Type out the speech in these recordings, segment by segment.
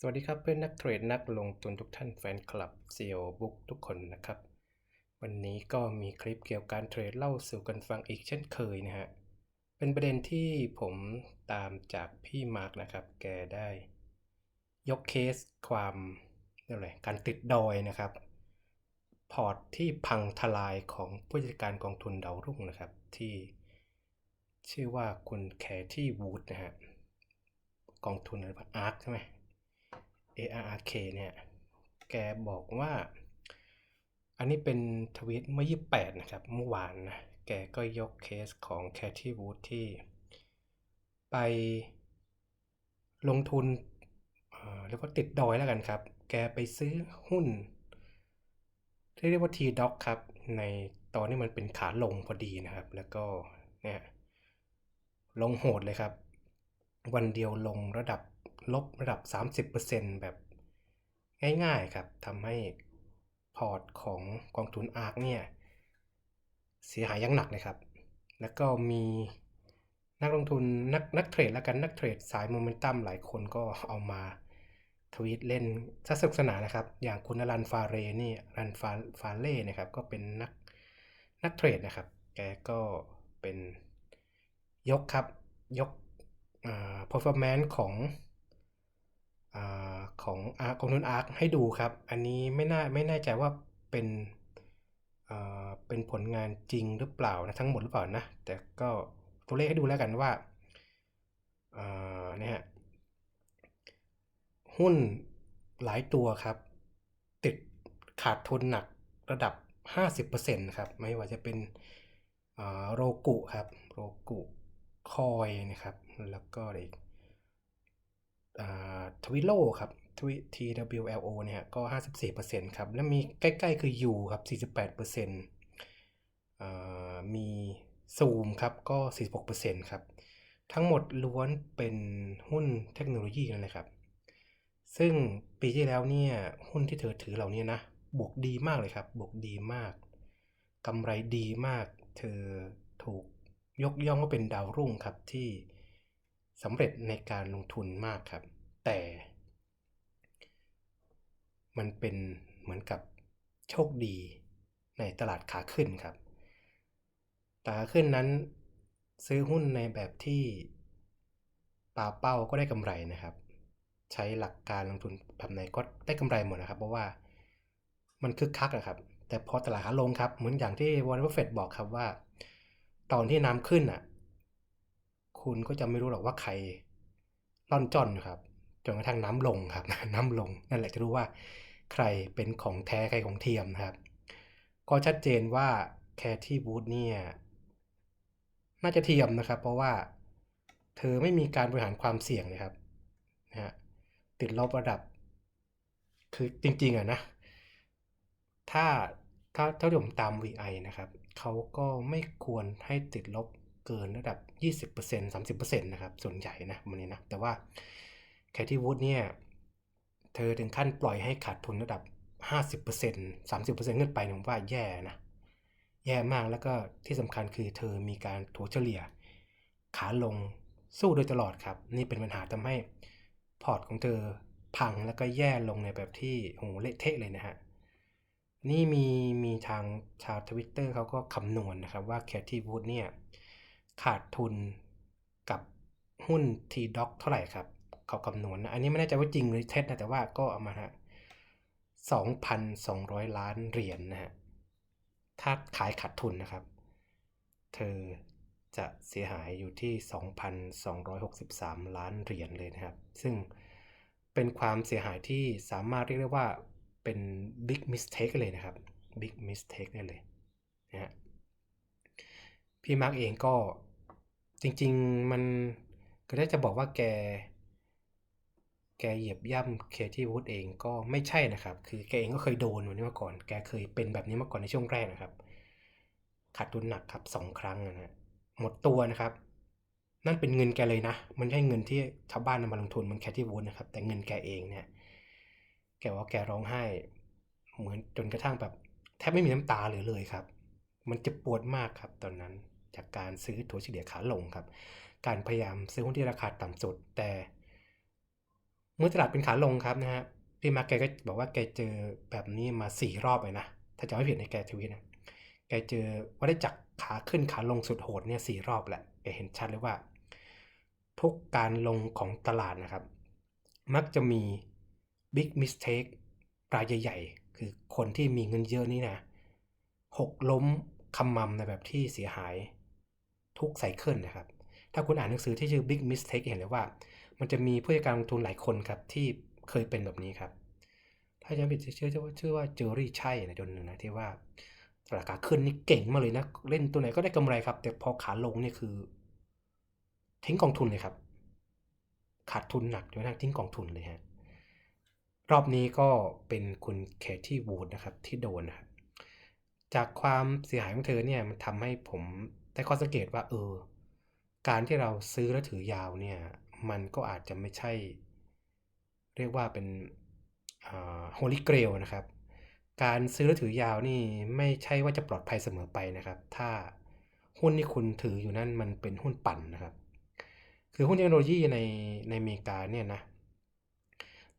สวัสดีครับเพื่อนนักเทรดนักลงทุนทุกท่านแฟนคลับ CEO Book ทุกคนนะครับ วันนี้ก็มีคลิปเกี่ยวกับการเทรดเล่าสู่กันฟังอีกเช่นเคยนะฮะ เป็นประเด็นที่ผมตามจากพี่มาร์กนะครับ แกได้ ยกเคสความเรียกอะไรการติดดอยนะครับ พอร์ตที่พังทลายของผู้จัดการกองทุนดาวรุ่งนะครับ ที่ชื่อว่าคุณแคที่วูดนะฮะกองทุนอะไรบ้างอาร์คใช่ไหม ARRK เนี่ย แกบอกว่า อันนี้เป็นทวีตเมื่อ 28 นะครับ เมื่อวานนะ แกก็ยกเคสของแคท y ี o วูดที่ ไปลงทุนเอ่อเรียกว่าติดดอยแล้วกันครับ แกไปซื้อหุ้น ที่เรียกว่า T Doc ครับ ในตอนนี้มันเป็นขาลงพอดีนะครับ แล้วก็เนี่ยลงโหดเลยครับ วันเดียวลงระดับ ลบระดับ 30%แบบง่ายๆครับทำให้พอร์ตของกองทุนอาร์คเนี่ยเสียหายอยังหนักเลยครับ แล้วก็มีนักลงทุนนักนักเทรดแล้วกันนักเทรดสายโมเมนตัมหลายคนก็เอามาทวีตเล่นสนุกสนานนะครับ อย่างคุณรันฟาเรนี่รันฟาฟาเล่นะครับก็เป็นนักนักเทรดนะครับ แกก็เป็นยกครับ ยกอ่า performance ของ ของอาร์กองทุนอาร์คให้ดูครับ อันนี้ไม่น่าไม่แน่ใจว่าเป็นเป็นผลงานจริงหรือเปล่านะทั้งหมดหรือเปล่านะ แต่ก็ตัวเลขให้ดูแล้วกันว่าเนี่ยฮะหุ้นหลายตัวครับ ติดขาดทุนหนักระดับ 50%ครับ ไม่ว่าจะเป็นโรกุครับ โรกุคอยนะครับ แล้วก็อะไรอีก ทวิโลครับทวิ TWLO เนี่ยก็ 54%ครับแล้วมีใกล้ๆคือ U ครับ 48%อ่ามีซูมครับก็ 46%ครับ ทั้งหมดล้วนเป็นหุ้นเทคโนโลยีนั่นแหละครับ ซึ่งปีที่แล้วเนี่ยหุ้นที่เธอถือเหล่านี้นะ บวกดีมากเลยครับ บวกดีมากกำไรดีมาก เธอถูกยกย่องว่าเป็นดาวรุ่งครับที่สำเร็จในการลงทุนมากครับ แต่มันเป็นเหมือนกับโชคดีในตลาดขาขึ้นครับตขาขึ้นนั้นซื้อหุ้นในแบบที่ปาเป้าก็ได้กำไรนะครับ ใช้หลักการลงทุนแบบไหนก็ได้กำไรหมดนะครับ เพราะว่ามันคึกคักอะครับ แต่พอตลาดขาลงครับ เหมือนอย่างที่วอร์เรนบัฟเฟตบอกครับว่า ตอนที่น้ำขึ้นอะ คุณก็จะไม่รู้หรอกว่าใครล่อนจอนครับ จนกระทั่งน้ำลงครับ น้ำลงนั่นแหละจะรู้ว่าใครเป็นของแท้ใครของเทียมนะครับ ก็ชัดเจนว่าแคที่บูธเนี่ยน่าจะเทียมนะครับ เพราะว่าเธอไม่มีการบริหารความเสี่ยงเลยครับนะฮะติดลบระดับ คือจริงๆอะนะถ้าถ้าถ้าผมตาม VI นะครับเขาก็ไม่ควรให้ติดลบเกินระดับ 20% 30%นะครับ ส่วนใหญ่นะมันนี้นะ แต่ว่า แคที่วูดเนี่ย เธอถึงขั้นปล่อยให้ขาดทุนระดับ 50% 30%ขึ้นไปผมว่าแย่นะ แย่มากแล้วก็ที่สำคัญคือเธอมีการถัวเฉลี่ย ขาลงสู้โดยตลอดครับ นี่เป็นปัญหาทำให้พอร์ตของเธอพังแล้วก็แย่ลงในแบบที่โหเละเทะเลยนะฮะนี่มีมีทางชาวทวิตเตอร์เขาก็คำนวณนนะครับว่าแคทที่วูดเนี่ย ขาดทุนกับหุ้น T Doc เท่าไหร่ครับ เขาคำนวณนะอันนี้ไม่แน่ใจว่าจริงหรือเท็จนะแต่ว่าก็เอามาฮะ2,200ล้านเหรียญนนะฮะถ้าขายขาดทุนนะครับ เธอจะเสียหายอยู่ที่ 2,263 ล้านเหรียญเลยนะครับ ซึ่งเป็นความเสียหายที่สามารถเรียกได้ว่าเป็น big mistake เลยนะครับ big mistake ได้เลยนะฮะพี่มาร์กเองก็จริง ๆ มันก็ได้จะบอกว่าแก แกเหยียบย่ำเคที่วูดเองก็ไม่ใช่นะครับ คือแกเองก็เคยโดนแบบนี้มาก่อน แกเคยเป็นแบบนี้มาก่อนในช่วงแรกนะครับ ขาดทุนหนักครับสองครั้งนะฮะหมดตัวนะครับ นั่นเป็นเงินแกเลยนะ มันไม่ใช่เงินที่ชาวบ้านนำมาลงทุนมันแค่ที่วูดนะครับ แต่เงินแกเองเนี่ย แกว่าแกร้องไห้ เหมือนจนกระทั่งแบบแทบไม่มีน้ำตาเหลือเลยครับ มันเจ็บปวดมากครับ ตอนนั้นจากการซื้อถัวเฉลี่ยขาลงครับ การพยายามซื้อหุ้นที่ราคาต่ำสุด แต่ เมื่อตลาดเป็นขาลงครับนะฮะพี่มาร์คแกก็บอกว่าแกเจอแบบนี้มาสี่รอบเลยนะ ถ้าจะไม่ผิดในแกทวีตนะ แกเจอว่าได้จักขาขึ้นขาลงสุดโหดเนี่ยสี่รอบแหละแกเห็นชัดเลยว่า ทุกการลงของตลาดนะครับ มักจะมี big mistake รายใหญ่ๆ คือคนที่มีเงินเยอะนี่นะหกล้มคำมำในแบบที่เสียหายทุกไซเคิลนะครับ ถ้าคุณอ่านหนังสือที่ชื่อ big mistake เห็นเลยว่า มันจะมีผู้จัดการลงทุนหลายคนครับที่เคยเป็นแบบนี้ครับ ถ้าจะไม่ผิดชื่อว่าชื่อว่าเจอรี่ใช่นะจนหนึ่งนะที่ว่าราคาขึ้นนี่เก่งมากเลยนะ เล่นตัวไหนก็ได้กำไรครับ แต่พอขาลงเนี่ยคือ ทิ้งกองทุนเลยครับ ขาดทุนหนักจนกระทั่งทิ้งกองทุนเลยฮะรอบนี้ก็เป็นคุณเคที่วูดนะครับ ที่โดนนะครับจากความเสียหายของเธอเนี่ยมันทำให้ผมได้ข้อสังเกตว่า เออ การที่เราซื้อแล้วถือยาวเนี่ย มันก็อาจจะไม่ใช่ เรียกว่าเป็นโฮลิเกรลนะครับ การซื้อแล้วถือยาวนี่ไม่ใช่ว่าจะปลอดภัยเสมอไปนะครับ ถ้าหุ้นที่คุณถืออยู่นั่นมันเป็นหุ้นปั่นนะครับ คือหุ้นเทคโนโลยีในในอเมริกาเนี่ยนะ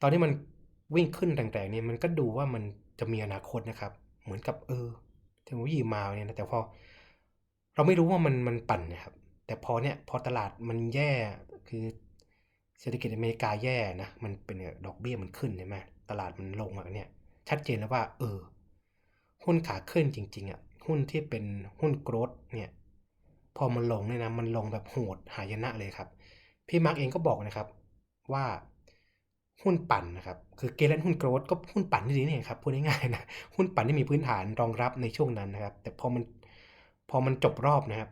ตอนที่มันวิ่งขึ้นแรงๆเนี่ยมันก็ดูว่ามันจะมีอนาคตนะครับ เหมือนกับเออเทคโนโลยีมาเนี่ยนะแต่พอเราไม่รู้ว่ามันมันปั่นนะครับ แต่พอเนี่ยพอตลาดมันแย่คือ เศรษฐกิจอเมริกาแย่นะมันเป็นดอกเบี้ยมันขึ้นใช่ไหมตลาดมันลงอะเนี่ยชัดเจนแล้วว่า เออ หุ้นขาขึ้นจริงๆอะหุ้นที่เป็นหุ้นโกรดเนี่ยพอมันลงเนี่ยนะมันลงแบบโหดหายนะเลยครับ พี่มาร์กเองก็บอกนะครับว่าหุ้นปั่นนะครับคือเกลเลนหุ้นโกรดก็หุ้นปั่นนี่นี่ครับพูดง่ายๆนะหุ้นปั่นที่มีพื้นฐานรองรับในช่วงนั้นนะครับ แต่พอมันพอมันจบรอบนะครับ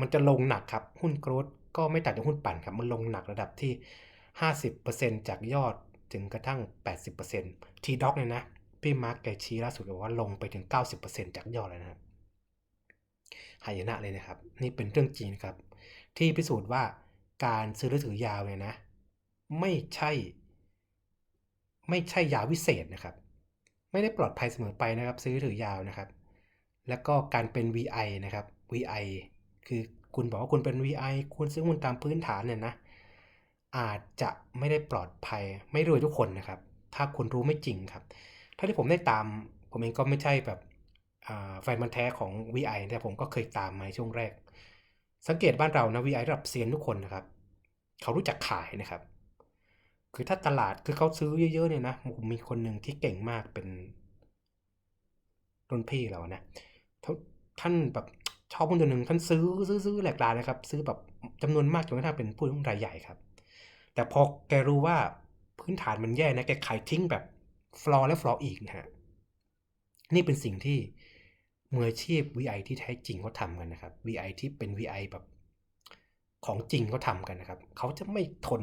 มันจะลงหนักครับ หุ้นโกรด ก็ไม่ต่างจากหุ้นปั่นครับ มันลงหนักระดับที่ 50%จากยอดถึงกระทั่ง 80%ทีด็อกเนี่ยนะ พี่มาร์กแกชี้ล่าสุดบอกว่าลงไปถึง 90%จากยอดเลยนะครับหายนะเลยนะครับ นี่เป็นเรื่องจริงครับ ที่พิสูจน์ว่าการซื้อหรือถือยาวเนี่ยนะ ไม่ใช่ ไม่ใช่ยาวิเศษนะครับ ไม่ได้ปลอดภัยเสมอไปนะครับ ซื้อถือยาวนะครับ แล้วก็การเป็น VI นะครับ VI คือ คุณบอกว่าคุณเป็น VI คุณซื้อหุ้นตามพื้นฐานเนี่ยนะ อาจจะไม่ได้ปลอดภัย ไม่รวยทุกคนนะครับ ถ้าคุณรู้ไม่จริงครับ ถ้าที่ผมได้ตาม ผมเองก็ไม่ใช่แบบแฟนมันแท้ของ VI แต่ผมก็เคยตามมาช่วงแรก สังเกตบ้านเรานะ VI ระดับเซียนทุกคนนะครับ เขารู้จักขายนะครับ คือถ้าตลาดคือเขาซื้อเยอะๆเนี่ยนะผมมีคนหนึ่งที่เก่งมากเป็นรุ่นพี่เรานะท่านแบบ ชอบหุ้นตัวหนึ่งท่านซื้อซื้อซื้อแหลกลายนะครับ ซื้อแบบจำนวนมากจนกระทั่งเป็นผู้หุ้นรายใหญ่ครับ แต่พอแกรู้ว่าพื้นฐานมันแย่นะแกขายทิ้งแบบฟลอร์และฟลอร์อีกนะฮะนี่เป็นสิ่งที่มืออาชีพ VI ที่แท้จริงเขาทำกันนะครับ VI ที่เป็น VI แบบของจริงเขาทำกันนะครับ เขาจะไม่ทน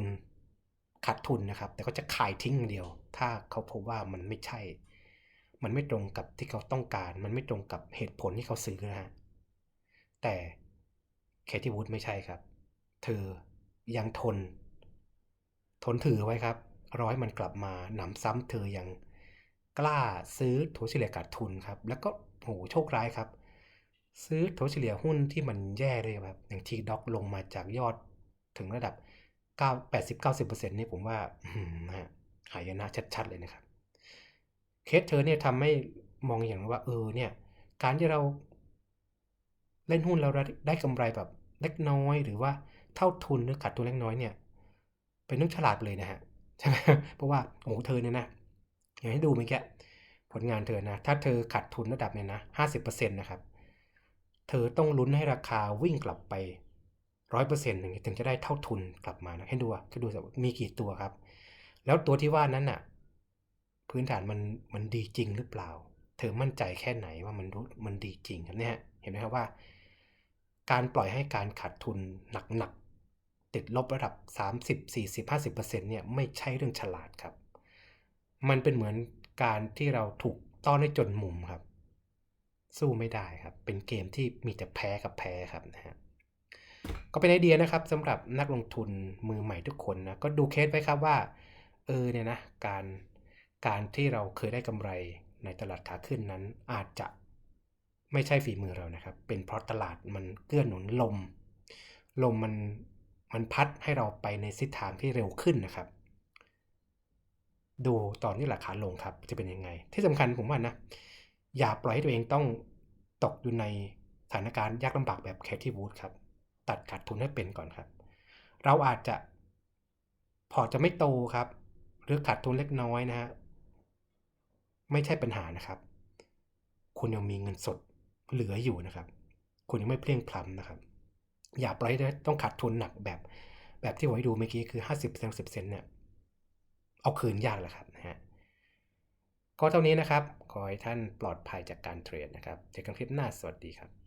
ขาดทุนนะครับ แต่เขาจะขายทิ้งเดียว ถ้าเขาพบว่ามันไม่ใช่ มันไม่ตรงกับที่เขาต้องการ มันไม่ตรงกับเหตุผลที่เขาซื้อนะฮะ แต่เคที่วูดไม่ใช่ครับ เธอยังทน ทนถือไว้ครับ ร้อยมันกลับมาหนำซ้ำเธอยังกล้าซื้อถัวเฉลี่ยขาดทุนครับ แล้วก็โหโชคร้ายครับ ซื้อถัวเฉลี่ยหุ้นที่มันแย่เลยครับ อย่างทีด็อกลงมาจากยอดถึงระดับ 9 80 90%นี่ผมว่าฮะหายนะชัด ๆ เลยนะครับ เคสเธอเนี่ยทำให้มองอย่างว่า เออเนี่ย การที่เรา เล่นหุ้นเราได้กำไรแบบเล็กน้อย หรือว่าเท่าทุนหรือขาดทุนเล็กน้อยเนี่ย เป็นนึกฉลาดเลยนะฮะใช่ไหมเพราะว่าโอ้เธอเนี่ยนะอย่างให้ดูเมื่อกี้ผลงานเธอนะ ถ้าเธอขาดทุนระดับเนี่ยนะห้าสิบเปอร์เซ็นต์นะครับ เธอต้องลุ้นให้ราคาวิ่งกลับไปร้อยเปอร์เซ็นต์ถึงถึงจะได้เท่าทุนกลับมานะให้ดูอะให้ดูสิมีกี่ตัวครับ แล้วตัวที่ว่านั้นอะ พื้นฐานมันมันดีจริงหรือเปล่า ธอมั่นใจแค่ไหนว่ามันดูมันดีจริงครับเนี่ยเห็นไหมครับว่า การปล่อยให้การขาดทุนหนักๆติดลบระดับ 30 40 50%เนี่ยไม่ใช่เรื่องฉลาดครับ มันเป็นเหมือนการที่เราถูกต้อนให้จนมุมครับ สู้ไม่ได้ครับ เป็นเกมที่มีแต่แพ้กับแพ้ครับนะฮะก็เป็นไอเดียนะครับสำหรับนักลงทุนมือใหม่ทุกคนนะก็ดูเคสไว้ครับว่าเออเนี่ยนะการการที่เราเคยได้กำไร ในตลาดขาขึ้นนั้นอาจจะไม่ใช่ฝีมือเรานะครับ เป็นเพราะตลาดมันเกื้อหนุนลม ลมมันมันพัดให้เราไปในทิศทางที่เร็วขึ้นนะครับ ดูตอนที่ราคาลงครับ จะเป็นยังไง ที่สำคัญผมว่านะ อย่าปล่อยให้ตัวเองต้องตกอยู่ในสถานการณ์ยากลำบากแบบแคทที่วูดครับ ตัดขาดทุนให้เป็นก่อนครับ เราอาจจะพอจะไม่โตครับ หรือขาดทุนเล็กน้อยนะฮะ ไม่ใช่ปัญหานะครับ คุณยังมีเงินสดเหลืออยู่นะครับ คุณยังไม่เพลียงพล้ำนะครับ อย่าปล่อยให้ต้องขาดทุนหนักแบบ แบบที่ผมให้ดูเมื่อกี้คือ 50 10เซนเนี่ยเอาคืนยากแหละครับนะฮะก็เท่านี้นะครับ ขอให้ท่านปลอดภัยจากการเทรดนะครับ เจอกันคลิปหน้าสวัสดีครับ